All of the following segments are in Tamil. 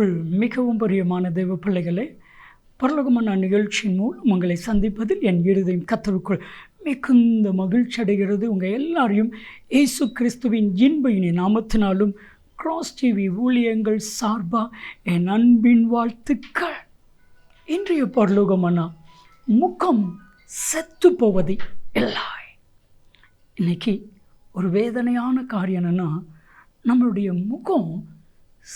கர்த்தருக்குள் மிகவும் பிரியமான தெய்வ பிள்ளைகளே பரலோகமான நிகழ்ச்சியின் மூலம் உங்களை சந்திப்பதில் என் இருதயம் கத்தருக்குள் மிகுந்த மகிழ்ச்சி அடைகிறது. உங்கள் எல்லாரையும் இயேசு கிறிஸ்துவின் இன்ப இனி நாமத்தினாலும் கிராஸ் டிவி ஊழியங்கள் சார்பாக என் அன்பின் வாழ்த்துக்கள். இன்றைய பரலோகமானா முகம் செத்து போவது இல்லை இன்னைக்கு ஒரு வேதனையான காரியம் என்னென்னா நம்மளுடைய முகம்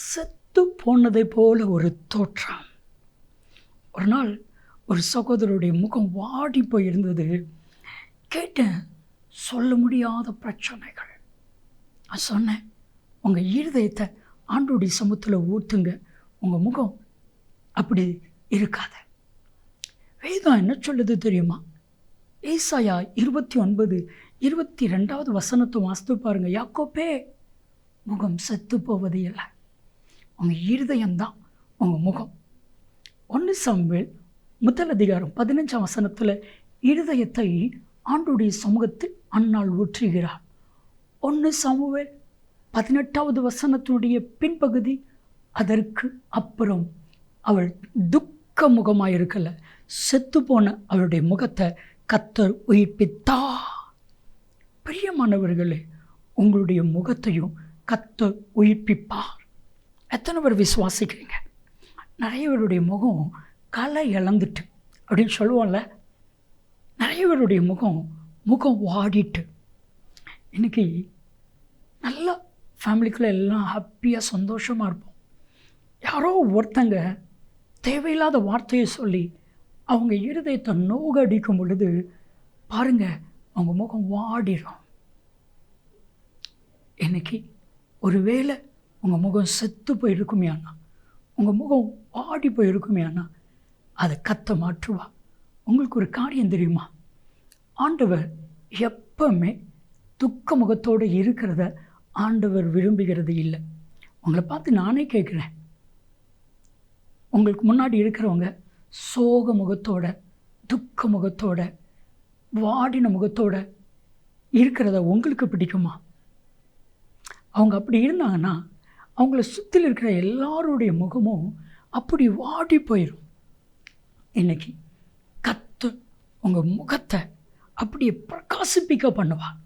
செத்து போனதை போல ஒரு தோற்றம். ஒரு நாள் ஒரு சகோதரருடைய முகம் வாடி போயிருந்தது. கேட்டேன் சொல்ல முடியாத பிரச்சனைகள். நான் சொன்னேன் உங்கள் இருதயத்தை ஆண்டோடைய சமத்தில் ஊற்றுங்க உங்கள் முகம் அப்படி இருக்காது. வேதம் என்ன சொல்லுது தெரியுமா? ஏசாயா இருபத்தி ஒன்பது இருபத்தி ரெண்டாவது வசனத்தை வாசித்து பாருங்க. யாக்கோப்பே முகம் செத்து போவது இல்லை உங்கள் இருதயம்தான் உங்கள் முகம். ஒன்று சம்வேல் முதல் அதிகாரம் பதினஞ்சாம் வசனத்தில் இருதயத்தை ஆண்டுடைய சமூகத்தில் அன்னால் ஊற்றுகிறார். ஒன்று சமுவேல் பதினெட்டாவது வசனத்தினுடைய பின்பகுதி அதற்கு அப்புறம் அவள் துக்க முகமாக இருக்கல செத்து போன அவளுடைய முகத்தை கத்தர் உயிர்ப்பித்தா. பிரியமானவர்களே உங்களுடைய முகத்தையும் கத்தர் உயிர்ப்பிப்பா எத்தனை பேர் விசுவாசிக்கிறீங்க? நிறைய பேருடைய முகம் கலை இழந்துட்டு அப்படின்னு சொல்லுவோம்ல. நிறைய பேருடைய முகம் முகம் வாடிட்டு. இன்றைக்கி நல்லா ஃபேமிலிக்குள்ளே எல்லாம் ஹாப்பியாக சந்தோஷமாக இருப்போம். யாரோ ஒருத்தங்க தேவையில்லாத வார்த்தையை சொல்லி அவங்க இருதயத்தை நோகடிக்கும் பொழுது பாருங்கள் அவங்க முகம் வாடிடும் இன்றைக்கி ஒருவேளை உங்கள் முகம் செத்து போயிருக்குமே அண்ணா. உங்கள் முகம் வாடி போயிருக்குமே அண்ணா. அதை கத்த மாற்றுவா. உங்களுக்கு ஒரு காரியம் தெரியுமா? ஆண்டவர் எப்பவுமே துக்க முகத்தோடு இருக்கிறத ஆண்டவர் விரும்புகிறது இல்லை. உங்களை பார்த்து நானே கேட்குறேன். உங்களுக்கு முன்னாடி இருக்கிறவங்க சோக முகத்தோட துக்க முகத்தோட வாடின முகத்தோட இருக்கிறத உங்களுக்கு பிடிக்குமா? அவங்க அப்படி இருந்தாங்கன்னா அவங்கள சுற்றில் இருக்கிற எல்லாருடைய முகமும் அப்படி வாடி போயிடும் இன்றைக்கி கத்து உங்கள் முகத்தை அப்படியே பிரகாசிப்பிக்க பண்ணுவான்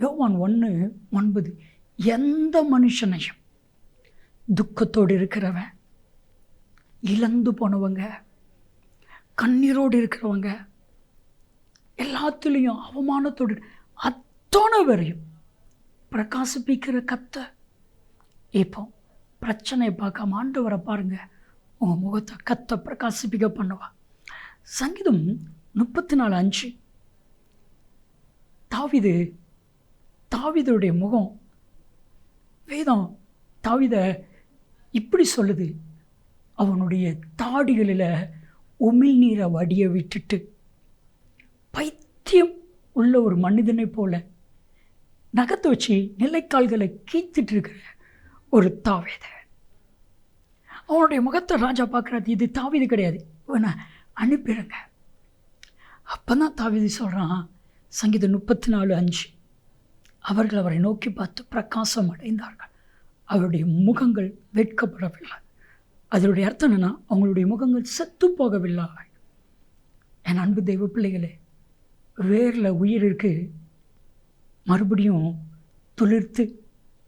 யோவான் ஒன்று ஒன்பது எந்த மனுஷனையும் துக்கத்தோடு இருக்கிறவன் இழந்து போனவங்க கண்ணீரோடு இருக்கிறவங்க எல்லாத்துலேயும் அவமானத்தோடு அத்தனை வரையும் பிரகாசிப்பிக்கிற கத்தை இப்போ பிரச்சனையை பார்க்காம ஆண்டவரை பாருங்க. உங்கள் முகத்தை கத்த பிரகாசிப்பிக்க பண்ணுவா. சங்கீதம் முப்பத்தி நாலு அஞ்சு. தாவிது தாவிதருடைய முகம். வேதம் தாவித இப்படி சொல்லுது. அவனுடைய தாடிகளில் உமிழ் நீரை வடிய விட்டுட்டு பைத்தியம் உள்ள ஒரு மனிதனை போல நகத்தை வச்சு நிலைக்கால்களை கீத்துட்டு இருக்கிற ஒரு தாவேத. அவனுடைய முகத்தை ராஜா பார்க்குறது இது தாவிது கிடையாது. இவனை அனுப்பிடுங்க. அப்போ தான் தாவிது சொல்கிறான் சங்கீதம் முப்பத்தி நாலு அஞ்சு அவர்கள் அவரை நோக்கி பார்த்து பிரகாசம் அடைந்தார்கள். அவருடைய முகங்கள் வெட்கப்படவில்லை. அதனுடைய அர்த்தம் என்னென்னா அவங்களுடைய முகங்கள் செத்து போகவில்லை. என் அன்பு தெய்வ பிள்ளைகளே வேரில் உயிருக்கு மறுபடியும் துளிர்த்து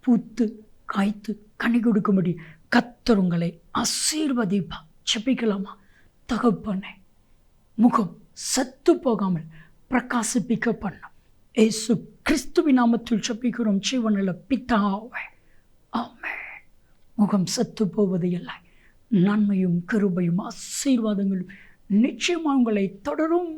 பூத்து காய்த்து கனி கொடுக்கும்படி கத்தர் உங்களை ஆசீர்வதிப்பா. செப்பிக்கலாமா தகப்பனே முகம் செத்து போகாமல் பிரகாசிப்பிக்க பண்ணும். ஏசு கிறிஸ்துவி நாமத்தில் செப்பிக்கிறோம் ஜீவனில் பித்தாவே ஆமே முகம் செத்து போவது இல்லை நன்மையும் கருபையும் ஆசீர்வாதங்களும் நிச்சயமாக உங்களை தொடரும்.